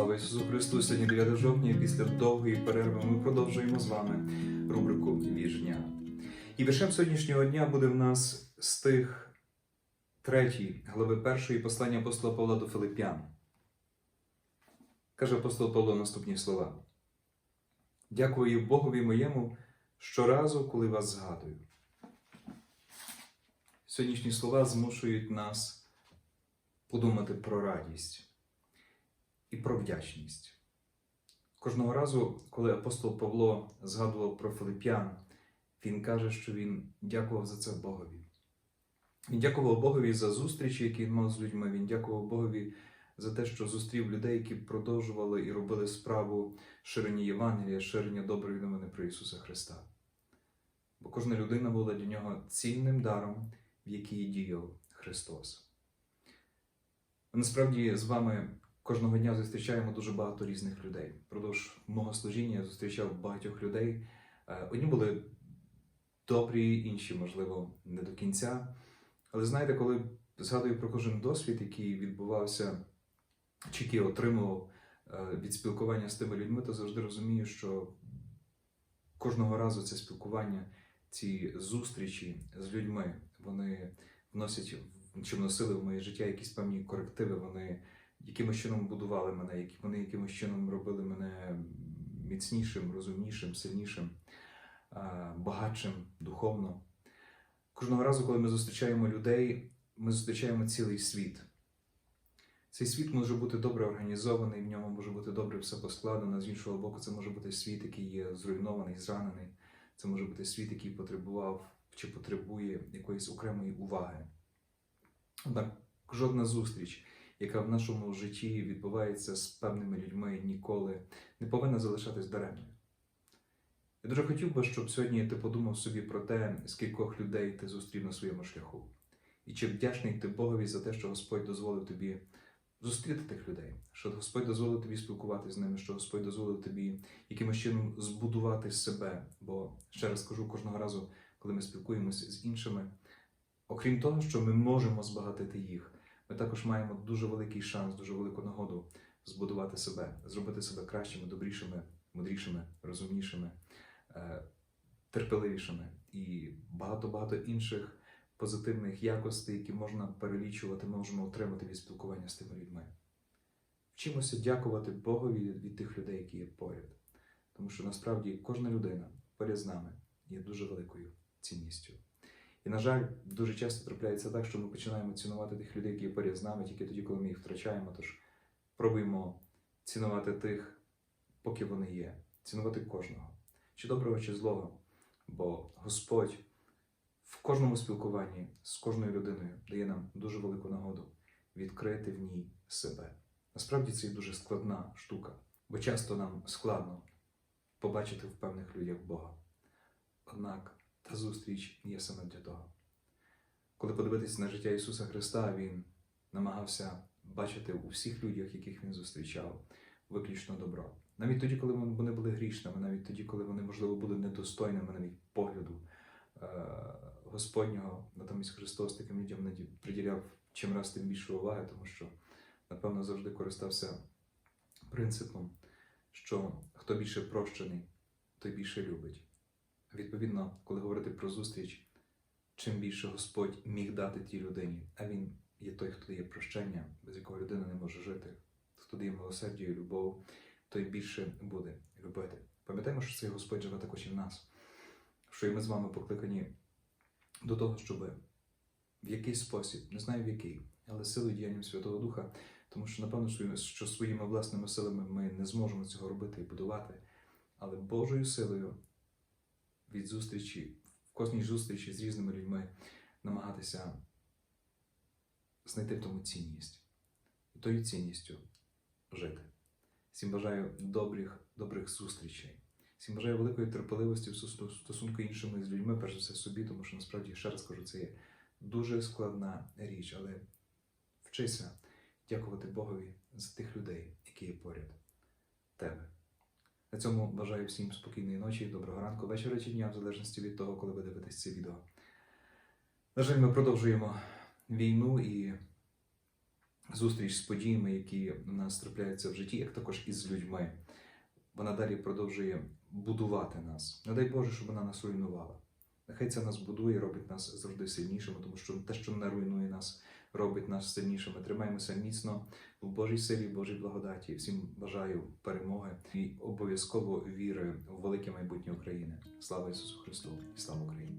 Слава Ісусу Христу! Сьогодні 9 жовтня, після довгої перерви ми продовжуємо з вами рубрику «Віж дня». І віршем сьогоднішнього дня буде в нас стих 3 глави 1 послання апостола Павла до Филип'ян. Каже апостол Павло наступні слова. Дякую Богові моєму щоразу, коли вас згадую. Сьогоднішні слова змушують нас подумати про радість і про вдячність. Кожного разу, коли апостол Павло згадував про Филип'ян, він каже, що він дякував за це Богові. Він дякував Богові за зустрічі, які він мав з людьми. Він дякував Богові за те, що зустрів людей, які продовжували і робили справу ширення Євангелія, ширення доброї новини про Ісуса Христа. Бо кожна людина була для нього цінним даром, в який діяв Христос. Насправді з вами кожного дня зустрічаємо дуже багато різних людей. Впродовж мого служіння я зустрічав багатьох людей. Е, Одні були добрі, інші, можливо, не до кінця. Але знаєте, коли згадую про кожен досвід, який відбувався, чи який отримував е, від спілкування з тими людьми, то завжди розумію, що кожного разу це спілкування, ці зустрічі з людьми, вони вносять чи вносили в моє життя якісь певні корективи, вони якимось чином будували мене, які вони якимось чином робили мене міцнішим, розумнішим, сильнішим, багатшим духовно. Кожного разу, коли ми зустрічаємо людей, ми зустрічаємо цілий світ. Цей світ може бути добре організований, в ньому може бути добре все поскладено. З іншого боку, це може бути світ, який є зруйнований, зранений. Це може бути світ, який потребував чи потребує якоїсь окремої уваги. Однак жодна зустріч, яка в нашому житті відбувається з певними людьми, ніколи не повинна залишатись даремною. Я дуже хотів би, щоб сьогодні ти подумав собі про те, скількох людей ти зустрів на своєму шляху. І чи вдячний ти Богові за те, що Господь дозволив тобі зустріти тих людей, що Господь дозволив тобі спілкуватися з ними, що Господь дозволив тобі якимось чином збудувати себе. Бо ще раз кажу кожного разу, коли ми спілкуємося з іншими, окрім того, що ми можемо збагатити їх, ми також маємо дуже великий шанс, дуже велику нагоду збудувати себе, зробити себе кращими, добрішими, мудрішими, розумнішими, е, терпеливішими і багато-багато інших позитивних якостей, які можна перелічувати, можемо отримати від спілкування з тими людьми. Вчимося дякувати Богові від тих людей, які є поряд. Тому що насправді кожна людина поряд з нами є дуже великою цінністю. І, на жаль, дуже часто трапляється так, що ми починаємо цінувати тих людей, які поряд з нами, тільки тоді, коли ми їх втрачаємо. Тож пробуємо цінувати тих, поки вони є, цінувати кожного, чи доброго, чи злого. Бо Господь в кожному спілкуванні з кожною людиною дає нам дуже велику нагоду відкрити в ній себе. Насправді це є дуже складна штука, бо часто нам складно побачити в певних людях Бога. Однак та зустріч є саме для того. Коли подивитися на життя Ісуса Христа, Він намагався бачити у всіх людях, яких Він зустрічав, виключно добро. Навіть тоді, коли вони були грішними, навіть тоді, коли вони, можливо, були недостойними навіть погляду е, Господнього, натомість Христос таким людям приділяв чим раз тим більше уваги, тому що, напевно, завжди користався принципом, що хто більше прощений, той більше любить. Відповідно, коли говорити про зустріч, чим більше Господь міг дати тій людині, а Він є той, хто дає прощення, без якого людина не може жити, хто дає милосердя і любов, той більше буде любити. Пам'ятаємо, що цей Господь живе також і в нас, що і ми з вами покликані до того, щоб в якийсь спосіб, не знаю в який, але силою діянням Святого Духа, тому що, напевно, що- своїми власними силами ми не зможемо цього робити і будувати, але Божою силою від зустрічі, в кожній зустрічі з різними людьми намагатися знайти в тому цінність і тою цінністю жити. Всім бажаю добрих, добрих зустрічей. Всім бажаю великої терпеливості в стосунку іншими з людьми, перш за все собі, тому що насправді, ще раз кажу, це є дуже складна річ, але вчися дякувати Богові за тих людей, які є поряд тебе. Цьому бажаю всім спокійної ночі, доброго ранку, вечора чи дня, в залежності від того, коли ви дивитесь це відео. На жаль, ми продовжуємо війну і зустріч з подіями, які у нас трапляються в житті, як також і з людьми. Вона далі продовжує будувати нас. Не дай Боже, щоб вона нас руйнувала. Нехай це нас будує, робить нас завжди сильнішими, тому що те, що не руйнує нас, робить нас сильнішими. Тримаємося міцно в Божій силі, в Божій благодаті. Всім бажаю перемоги і обов'язково віри в велике майбутнє України. Слава Ісусу Христу і слава Україні!